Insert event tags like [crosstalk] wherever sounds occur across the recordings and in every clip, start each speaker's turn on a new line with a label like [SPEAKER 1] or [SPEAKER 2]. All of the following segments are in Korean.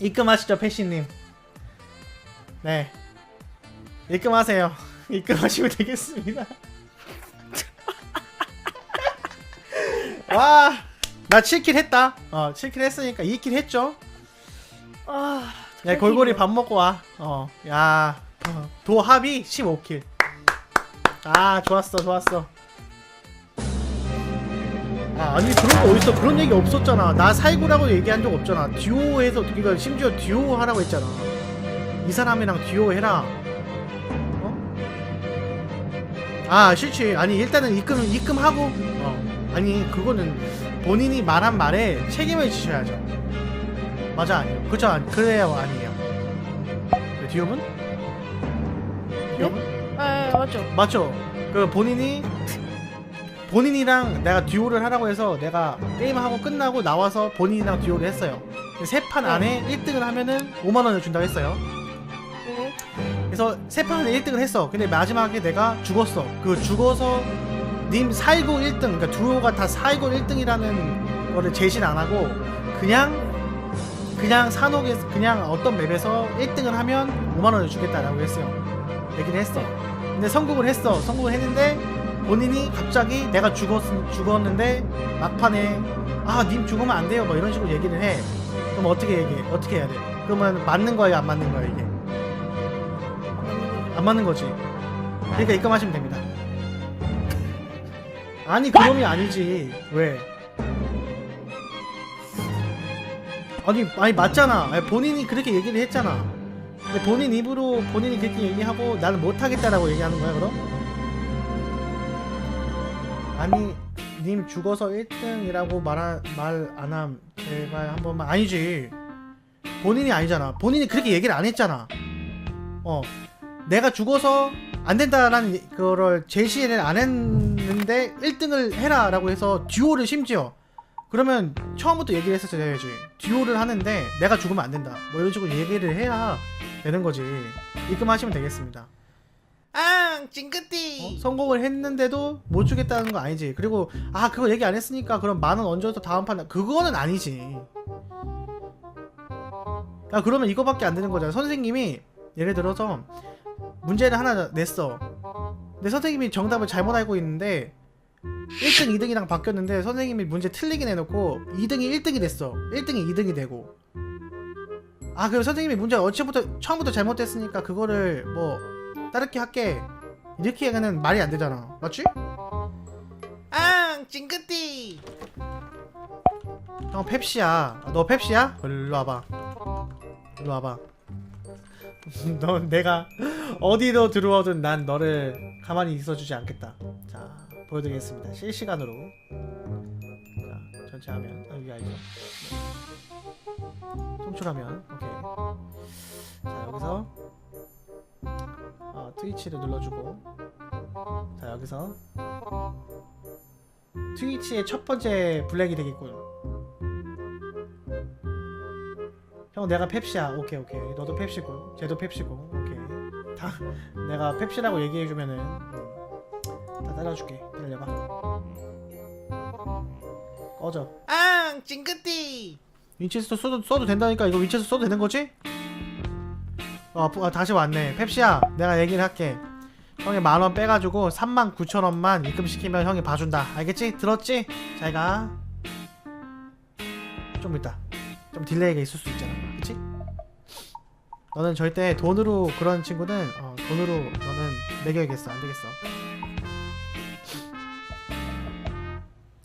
[SPEAKER 1] 입금하시죠 패시님. 네. 입금하세요. [laughs] 입금하시면 되겠습니다. [laughs] 와나 7킬 했다. 어 7킬 했으니까 2킬 했죠?
[SPEAKER 2] 아,
[SPEAKER 1] 야 골고리 밥 먹고 와어야 어, 도합이 15킬. 아 좋았어 좋았어 아 아니 그런 거 어딨어 그런 얘기 없었잖아. 나 살구라고 얘기한 적 없잖아. 듀오해서 그러니까 심지어 듀오 하라고 했잖아. 이 사람이랑 듀오 해라. 어? 아 싫지. 아니 일단은 입금 입금하고. 어. 아니 그거는 본인이 말한 말에 책임을 지셔야죠. 맞아 아니요. 그죠? 아니, 그래요 아니에요. 그 듀오는? 듀오는?
[SPEAKER 2] 아 맞죠.
[SPEAKER 1] 맞죠? 그 본인이 본인이랑 내가 듀오를 하라고 해서 내가 게임하고 끝나고 나와서 본인이랑 듀오를 했어요. 세 판 안에 1등을 하면은 5만 원을 준다고 했어요.
[SPEAKER 2] 네.
[SPEAKER 1] 그래서 세 판 안에 1등을 했어. 근데 마지막에 내가 죽었어. 그 죽어서 님 살고 1등, 그러니까 듀오가 다 살고 1등이라는 거를 제시를 안 하고 그냥 그냥 산옥에 그냥 어떤 맵에서 1등을 하면 5만 원을 주겠다라고 했어요. 얘기를 했어. 근데 성공을 했어. 성공을 했는데 본인이 갑자기 내가 죽었 죽었는데 막판에 아 님 죽으면 안 돼요. 뭐 이런 식으로 얘기를 해. 그럼 어떻게 얘기해? 어떻게 해야 돼? 그러면 맞는 거예요, 안 맞는 거예요, 이게? 안 맞는 거지. 그러니까 입금하시면 됩니다. [laughs] 아니 그놈이 아니지. 왜? 아니 아니 맞잖아. 본인이 그렇게 얘기를 했잖아. 근데 본인 입으로 본인이 그렇게 얘기하고 나는 못하겠다라고 얘기하는 거야 그럼? 아니 님 죽어서 1등이라고 말안 함. 제발 한 번만. 아니지. 본인이 아니잖아. 본인이 그렇게 얘기를 안 했잖아. 어. 내가 죽어서 안 된다라는 그거를 제시를 안 했는데 1등을 해라 라고 해서 듀오를 심지어. 그러면 처음부터 얘기를 했었어야지. 듀오를 하는데 내가 죽으면 안 된다. 뭐 이런 식으로 얘기를 해야 되는 거지. 입금하시면 되겠습니다
[SPEAKER 3] 앙 찡긋띠.
[SPEAKER 1] 어? 성공을 했는데도 못 주겠다는 거 아니지. 그리고 아 그거 얘기 안 했으니까 그럼 만 원 얹어서 다음 판에 그거는 아니지. 야 그러면 이거밖에 안 되는 거잖아. 선생님이 예를 들어서 문제를 하나 냈어. 근데 선생님이 정답을 잘못 알고 있는데 1등 2등이랑 바뀌었는데 선생님이 문제 틀리게 내놓고 2등이 1등이 됐어. 1등이 2등이 되고. 아 그럼 선생님이 문제 어찌부터 처음부터 잘못됐으니까 그거를 뭐 다르게 할게. 이렇게 얘기하는 말이 안 되잖아. 맞지?
[SPEAKER 3] 앙 찡긋띠.
[SPEAKER 1] 형 펩시야. 너 펩시야? 일로 와봐. 일로 와봐. [laughs] 넌 내가 어디로 들어오든 난 너를 가만히 있어주지 않겠다. 자 보여드리겠습니다. 실시간으로. 자 전체 화면. 아, 여기 알죠. 송출하면. 오케이. 자 여기서. 어, 트위치를 눌러주고. 자 여기서. 트위치의 첫 번째 블랙이 되겠군. 형 내가 펩시야. 오케이 오케이. 너도 펩시고 쟤도 펩시고. 오케이. 다 내가 펩시라고 얘기해주면은 음, 다 따라줄게. 기다려봐. 꺼져.
[SPEAKER 3] 앙 찡긋띠!
[SPEAKER 1] 윈체스터 써도, 써도 된다니까. 이거 윈체스터 써도 되는 거지? 어, 부- 아, 다시 왔네. 펩시야 내가 얘기를 할게. 형이 만 원 빼가지고 3만 9천 원만 입금시키면 형이 봐준다. 알겠지? 들었지? 잘 가 좀 있다 좀 딜레이가 있을 수 있잖아. 그치? 너는 절대 돈으로 그런 친구는 어, 돈으로 너는 매겨야겠어. 안 되겠어.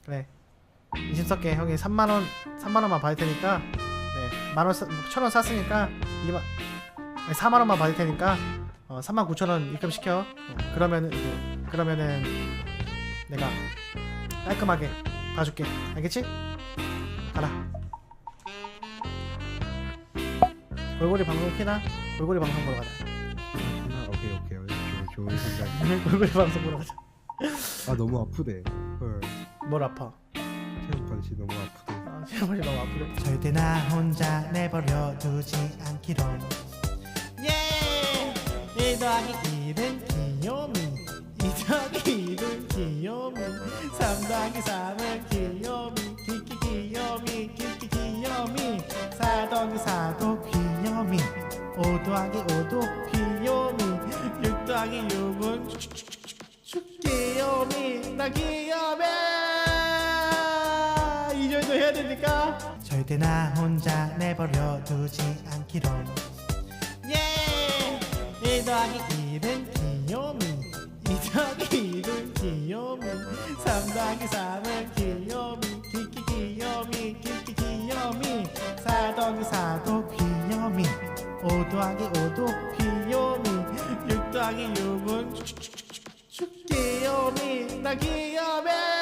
[SPEAKER 1] 그래. 인심 섞게 형이 3만원 3만원만 받을 테니까 네 만원 천원 샀으니까 2만 아니 4만 원만 받을 테니까 어, 3만 9천 원 입금 시켜 어, 그러면은 이제 그러면은 내가 깔끔하게 봐줄게 알겠지? 가라 골고리 방송 키나? 골고리 방송 보러 가자
[SPEAKER 4] 아, 오케이 오케이 오케이 좋은, 좋은 생각.
[SPEAKER 1] 골고리 방송 보러 가자
[SPEAKER 4] 아 너무 아프대. 헐
[SPEAKER 1] 뭘 아파
[SPEAKER 4] 체육관 씨 너무 아프대.
[SPEAKER 1] 아 시어머니 너무 아프네 절대 나 혼자 내버려 두지 않기로 예! 1 더하기 1은 귀요미 2 더하기 1은 귀요미 3 더하기 3은 귀요미 키키 귀요미 키키 귀요미 4 더하기 4도 더하기 5도 귀요미 6 더하기 6은 귀요미 나 귀요미 이 정도 해야 됩니까? 절대 나 혼자 내버려 두지 않기로. 예! 1 더하기 1은 귀요미 2 더하기 2는 귀요미 3 더하기 3은 귀요미 키키 귀요미 키키 귀요미 4 더하기 4도 귀요미 5 더하기 5도 귀요미 6 더하기 6은 귀요미 나 귀요미